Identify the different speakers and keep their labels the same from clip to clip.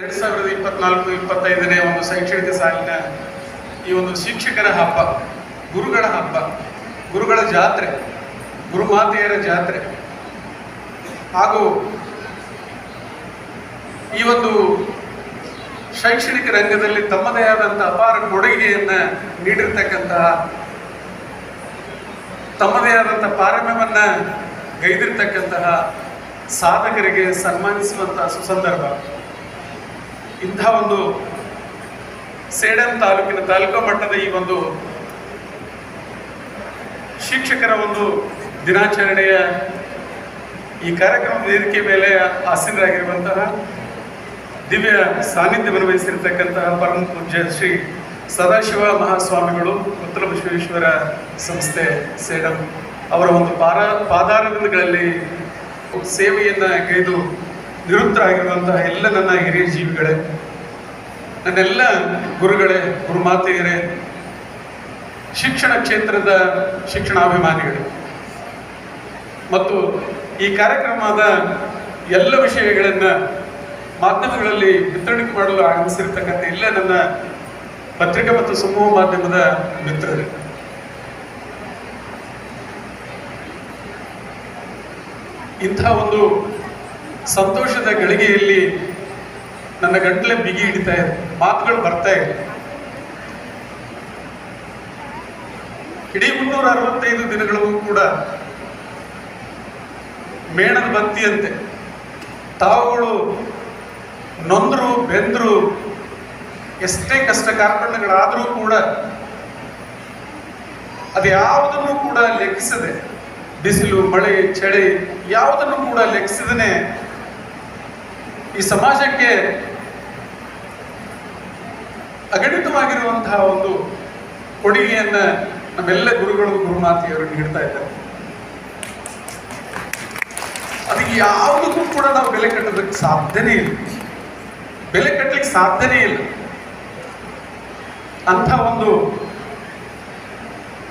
Speaker 1: ಎರಡ್ ಸಾವಿರದ ಇಪ್ಪತ್ನಾಲ್ಕು, ಇಪ್ಪತ್ತೈದನೇ ಒಂದು ಶೈಕ್ಷಣಿಕ ಸಾಲಿನ ಈ ಒಂದು ಶಿಕ್ಷಕರ ಹಬ್ಬ, ಗುರುಗಳ ಹಬ್ಬ, ಗುರುಗಳ ಜಾತ್ರೆ, ಗುರುಮಾತೆಯರ ಜಾತ್ರೆ, ಹಾಗೂ ಈ ಒಂದು ಶೈಕ್ಷಣಿಕ ರಂಗದಲ್ಲಿ ತಮ್ಮದೇ ಆದಂತಹ ಅಪಾರ ಕೊಡುಗೆಯನ್ನ ನೀಡಿರ್ತಕ್ಕಂತಹ, ತಮ್ಮದೇ ಆದಂತಹ ಪಾರಮ್ಯವನ್ನ ಗೈದಿರ್ತಕ್ಕಂತಹ ಸಾಧಕರಿಗೆ ಸನ್ಮಾನಿಸುವಂತಹ ಸುಸಂದರ್ಭ. ಇಂಥ ಒಂದು ಸೇಡಂ ತಾಲೂಕಿನ ತಾಲೂಕು ಮಟ್ಟದ ಈ ಒಂದು ಶಿಕ್ಷಕರ ಒಂದು ದಿನಾಚರಣೆಯ ಈ ಕಾರ್ಯಕ್ರಮದ ವೇದಿಕೆ ಮೇಲೆ ಆಸೀನರಾಗಿರುವಂತಹ ದಿವ್ಯ ಸಾನ್ನಿಧ್ಯವನ್ನು ವಹಿಸಿರ್ತಕ್ಕಂತಹ ಪರಮ ಪೂಜ್ಯ ಶ್ರೀ ಸದಾಶಿವ ಮಹಾಸ್ವಾಮಿಗಳು, ಉತ್ತರ ಬಸವೇಶ್ವರ ಸಂಸ್ಥೆ ಸೇಡಂ ಅವರ ಒಂದು ಪಾರ ಪಾದಾರವಿಂದಗಳಲ್ಲಿ ಸೇವೆಯನ್ನು ಗೈದು ನಿವೃತ್ತರಾಗಿರುವಂತಹ ಎಲ್ಲ ನನ್ನ ಹಿರಿಯ ಜೀವಿಗಳೇ, ನನ್ನೆಲ್ಲ ಗುರುಗಳೇ, ಗುರುಮಾತೆಯರೇ, ಶಿಕ್ಷಣ ಕ್ಷೇತ್ರದ ಶಿಕ್ಷಣಾಭಿಮಾನಿಗಳೇ. ಮತ್ತು ಈ ಕಾರ್ಯಕ್ರಮದ ಎಲ್ಲ ವಿಷಯಗಳನ್ನು ಮಾಧ್ಯಮಗಳಲ್ಲಿ ವಿತರಣೆ ಮಾಡಲು ಆಗಮಿಸಿರ್ತಕ್ಕಂಥ ಎಲ್ಲ ನನ್ನ ಪತ್ರಿಕೆ ಮತ್ತು ಸಮೂಹ ಮಾಧ್ಯಮದ ಮಿತ್ರರೇ. ಇಂಥ ಒಂದು ಸಂತೋಷದ ಗಳಿಗೆಯಲ್ಲಿ ನನ್ನ ಗಂಟಲೆ ಬಿಗಿ ಹಿಡಿತಾ ಇದೆ. ಮಾತುಗಳು ಬರ್ತಾ ಇಲ್ಲ. ಇಡೀ ಮುನ್ನೂರ ಅರವತ್ತೈದು ದಿನಗಳಿಗೂ ಕೂಡ ಮೇಣದ ಬತ್ತಿಯಂತೆ ತಾವುಗಳು ನೊಂದರು ಬೆಂದರು ಎಷ್ಟೇ ಕಷ್ಟ ಕಾರ್ಪಣ್ಯಗಳಾದರೂ ಕೂಡ ಅದ್ಯಾವುದನ್ನು ಕೂಡ ಲೆಕ್ಕಿಸದೆ, ಬಿಸಿಲು, ಮಳೆ, ಚಳಿ ಯಾವುದನ್ನು ಕೂಡ ಲೆಕ್ಕಿಸದೇ ಈ ಸಮಾಜಕ್ಕೆ ಅಗಣಿತವಾಗಿರುವಂತಹ ಒಂದು ಕೊಡುಗೆಯನ್ನ ನಮ್ಮೆಲ್ಲ ಗುರುಗಳು ಗುರುಮಾತೆಯವರು ನೀಡ್ತಾ ಇದ್ದಾರೆ. ಅದಕ್ಕೆ ಯಾವುದಕ್ಕೂ ಕೂಡ ನಾವು ಬೆಲೆ ಕಟ್ಟೋದಕ್ಕೆ ಸಾಧ್ಯನೇ ಇಲ್ಲ. ಬೆಲೆ ಕಟ್ಟಲಿಕ್ಕೆ ಸಾಧ್ಯನೇ ಇಲ್ಲ. ಅಂತ ಒಂದು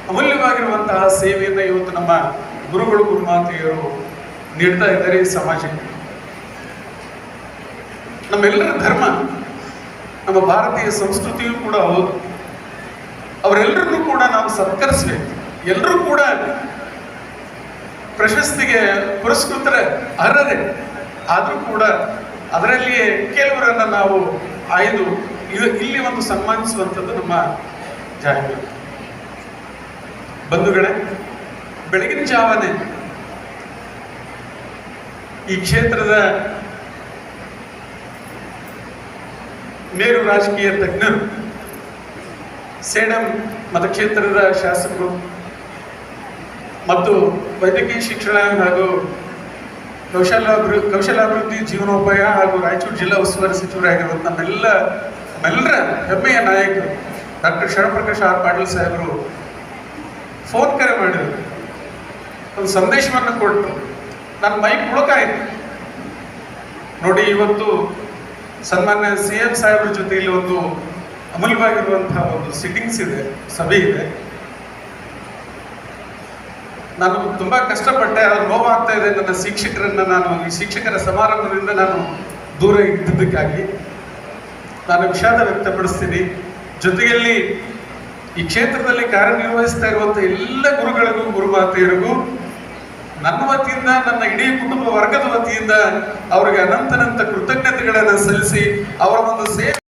Speaker 1: ಅಮೂಲ್ಯವಾಗಿರುವಂತಹ ಸೇವೆಯನ್ನು ಇವತ್ತು ನಮ್ಮ ಗುರುಗಳು ಗುರುಮಾತೆಯರು ನೀಡ್ತಾ ಇದ್ದಾರೆ ಈ ಸಮಾಜಕ್ಕೆ. ನಮ್ಮೆಲ್ಲರ ಧರ್ಮ, ನಮ್ಮ ಭಾರತೀಯ ಸಂಸ್ಕೃತಿಯೂ ಕೂಡ ಹೌದು. ಅವರೆಲ್ಲರನ್ನೂ ಕೂಡ ನಾವು ಸತ್ಕರಿಸ್ಬೇಕು. ಎಲ್ಲರೂ ಕೂಡ ಪ್ರಶಸ್ತಿಗೆ ಪುರಸ್ಕೃತರ ಅರ್ಹರೆ. ಆದರೂ ಕೂಡ ಅದರಲ್ಲಿಯೇ ಕೆಲವರನ್ನು ನಾವು ಆಯ್ದು ಇಲ್ಲಿ ಒಂದು ಸನ್ಮಾನಿಸುವಂಥದ್ದು ನಮ್ಮ ಜಾಹೀರಾತು. ಬಂಧುಗಳೇ, ಬೆಳಗಿನ ಜಾವನೆ ಈ ಕ್ಷೇತ್ರದ ಮೇರು ರಾಜಕೀಯ ತಜ್ಞರು, ಸೇಡಂ ಮತಕ್ಷೇತ್ರದ ಶಾಸಕರು ಮತ್ತು ವೈದ್ಯಕೀಯ ಶಿಕ್ಷಣ ಹಾಗೂ ಕೌಶಲ್ಯಾಭಿವೃದ್ಧಿ ಕೌಶಲಾಭಿವೃದ್ಧಿ ಜೀವನೋಪಾಯ ಹಾಗೂ ರಾಯಚೂರು ಜಿಲ್ಲಾ ಉಸ್ತುವಾರಿ ಸಚಿವರಾಗಿರುವಂಥ ನಮ್ಮೆಲ್ಲ ನಮ್ಮೆಲ್ಲರ ಹೆಮ್ಮೆಯ ನಾಯಕರು ಡಾಕ್ಟರ್ ಶರಣಪ್ರಕಾಶ್ ಆರ್ ಪಾಟೀಲ್ ಸಾಹೇಬರು ಫೋನ್ ಕರೆ ಮಾಡಿದರು. ಒಂದು ಸಂದೇಶವನ್ನು ಕೊಟ್ಟರು ನನ್ನ ಮೈ ಮುಳುಕಾಯಿತು. ನೋಡಿ, ಇವತ್ತು ಸನ್ಮಾನ್ಯ ಸಿ ಎಂ ಸಾಹೇಬ್ರ ಜೊತೆಯಲ್ಲಿ ಒಂದು ಅಮೂಲ್ಯವಾಗಿರುವಂತಹ ಒಂದು ಸಿಟ್ಟಿಂಗ್ಸ್ ಇದೆ, ಸಭೆ ಇದೆ. ನಾನು ತುಂಬಾ ಕಷ್ಟಪಟ್ಟೆ, ಅದು ನೋವಾಗ್ತಾ ಇದೆ ನನ್ನ ಶಿಕ್ಷಕರನ್ನ ನಾನು, ಈ ಶಿಕ್ಷಕರ ಸಮಾರಂಭದಿಂದ ನಾನು ದೂರ ಇದ್ದಿದ್ದಕ್ಕಾಗಿ. ನಾನು ವಿಷಾದ ವ್ಯಕ್ತಪಡಿಸ್ತೀನಿ. ಜೊತೆಯಲ್ಲಿ ಈ ಕ್ಷೇತ್ರದಲ್ಲಿ ಕಾರ್ಯನಿರ್ವಹಿಸ್ತಾ ಇರುವಂಥ ಎಲ್ಲ ಗುರುಗಳಿಗೂ ಗುರುಮಾತೆಯರಿಗೂ ನನ್ನ ವತಿಯಿಂದ, ನನ್ನ ಇಡೀ ಕುಟುಂಬ ವರ್ಗದ ವತಿಯಿಂದ ಅವರಿಗೆ ಅನಂತನಂತ ಕೃತಜ್ಞತೆಗಳನ್ನು ಸಲ್ಲಿಸಿ ಅವರ ಒಂದು ಸೇವೆ